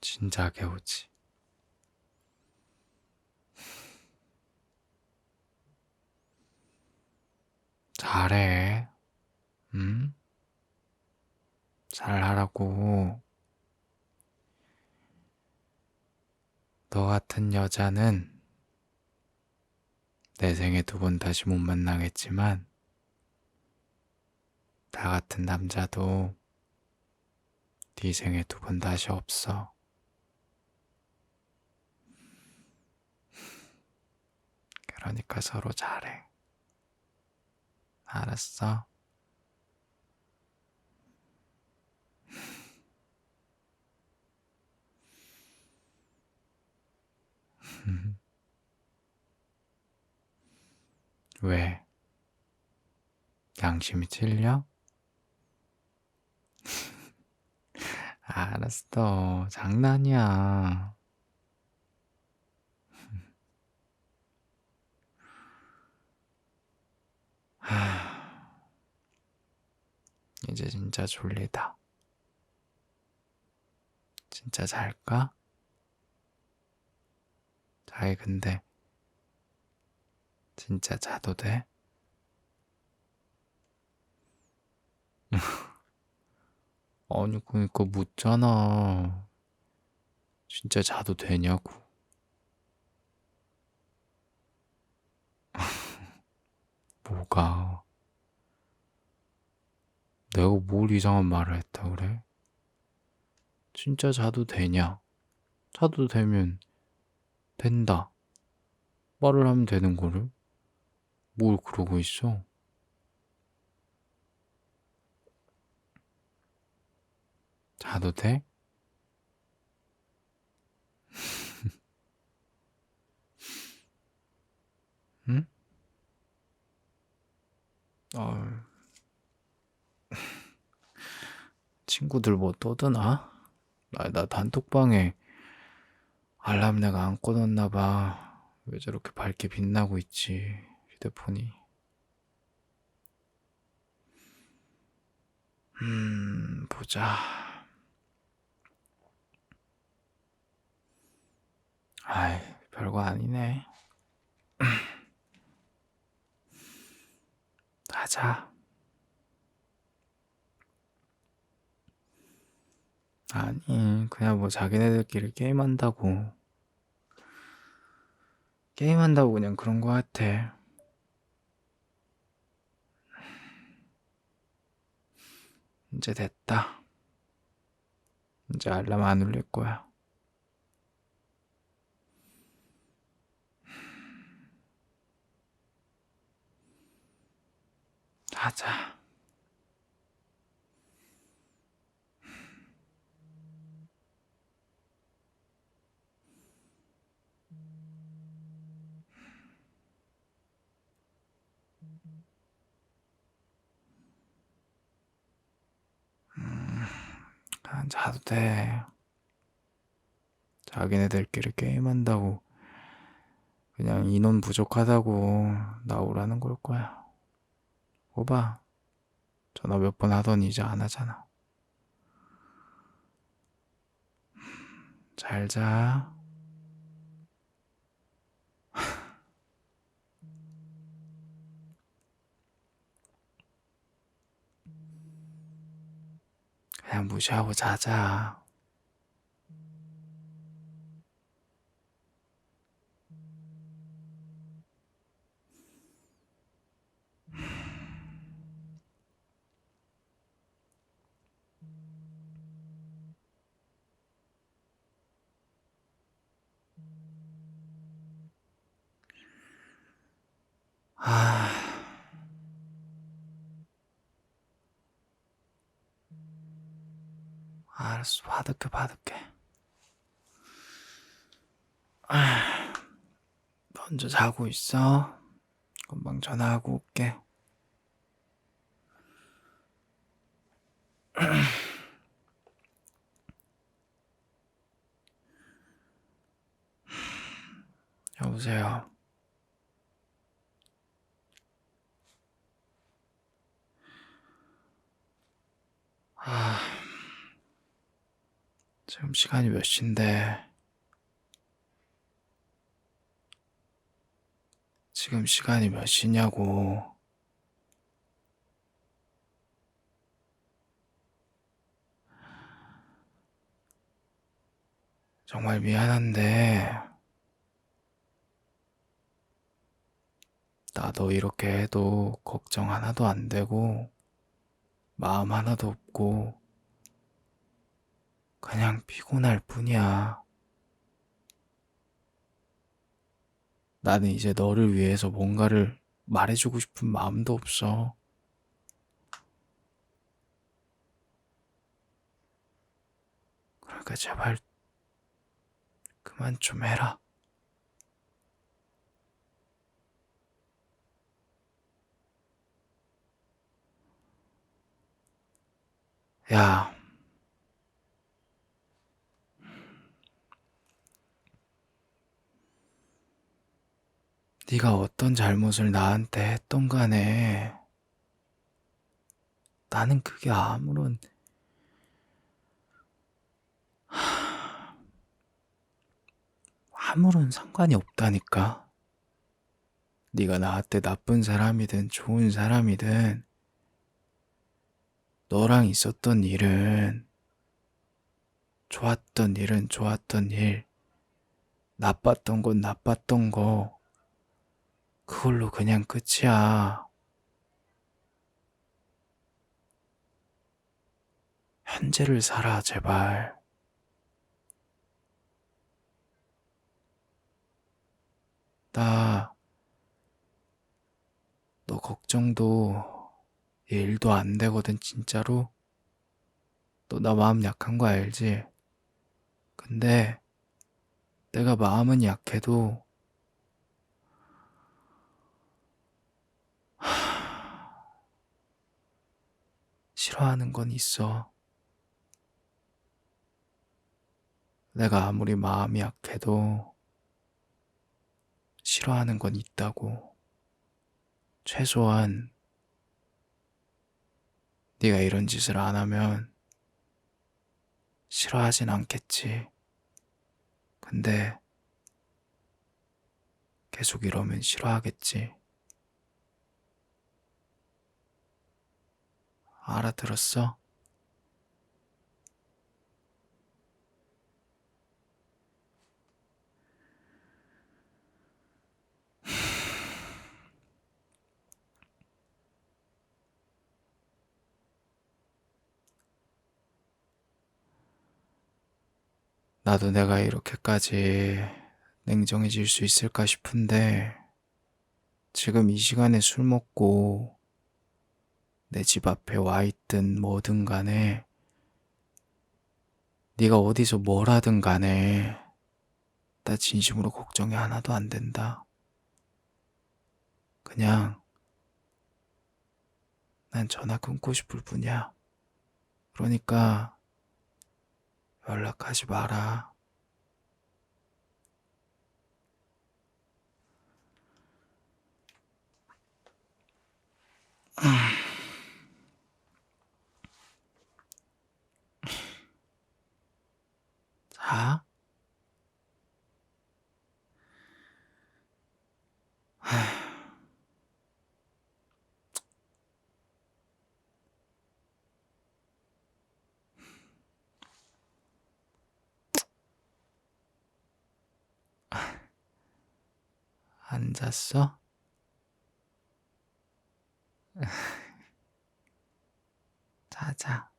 진작에 오지. 잘해. 응? 잘하라고. 너 같은 여자는 내 생에 두 번 다시 못 만나겠지만, 나 같은 남자도 네 생에 두 번 다시 없어. 그러니까 서로 잘해. 알았어? 왜? 양심이 찔려? 알았어. 장난이야. 하, 이제 진짜 졸리다. 진짜 잘까? 자기 근데 진짜 자도 돼? 아니 그니까 묻잖아. 진짜 자도 되냐고. 뭐가? 내가 뭘 이상한 말을 했다 그래? 진짜 자도 되냐? 자도 되면 된다. 말을 하면 되는 거를? 뭘 그러고 있어? 자도 돼? 응? 어... 친구들 뭐 떠드나? 나, 나 단톡방에 알람 내가 안 꺼놨나 봐. 왜 저렇게 밝게 빛나고 있지, 휴대폰이. 음, 보자. 아이, 별거 아니네. 가자. 아니, 그냥 뭐 자기네들끼리 게임한다고. 게임한다고 그냥 그런 거 같아. 이제 됐다. 이제 알람 안 울릴 거야. 자자. 음, 그냥 자도 돼. 자기네들끼리 게임한다고 그냥 인원 부족하다고 나오라는 걸 거야. 오바, 전화 몇 번 하더니 이제 안 하잖아. 잘 자. 그냥 무시하고 자자. 아, 알았어. 받을게, 받을게. 아, 먼저 자고 있어. 금방 전화하고 올게. 여보세요. 지금 시간이 몇 시인데? 지금 시간이 몇 시냐고. 정말 미안한데, 나도 이렇게 해도 걱정 하나도 안 되고, 마음 하나도 없고, 그냥 피곤할 뿐이야. 나는 이제 너를 위해서 뭔가를 말해주고 싶은 마음도 없어. 그러니까 제발 그만 좀 해라. 야, 네가 어떤 잘못을 나한테 했던 간에 나는 그게 아무런 아무런 상관이 없다니까. 네가 나한테 나쁜 사람이든 좋은 사람이든 너랑 있었던 일은 좋았던 일은 좋았던 일, 나빴던 건 나빴던 거, 그걸로 그냥 끝이야. 현재를 살아, 제발. 나, 너 걱정도 일도 안 되거든, 진짜로. 너 나 마음 약한 거 알지? 근데 내가 마음은 약해도 싫어하는 건 있어. 내가 아무리 마음이 약해도 싫어하는 건 있다고. 최소한 네가 이런 짓을 안 하면 싫어하진 않겠지. 근데 계속 이러면 싫어하겠지. 알아들었어? 나도 내가 이렇게까지 냉정해질 수 있을까 싶은데, 지금 이 시간에 술 먹고 내 집 앞에 와 있든 뭐든 간에, 네가 어디서 뭘 하든 간에, 나 진심으로 걱정이 하나도 안 된다. 그냥, 난 전화 끊고 싶을 뿐이야. 그러니까, 연락하지 마라. 자. 안 잤어? 자자.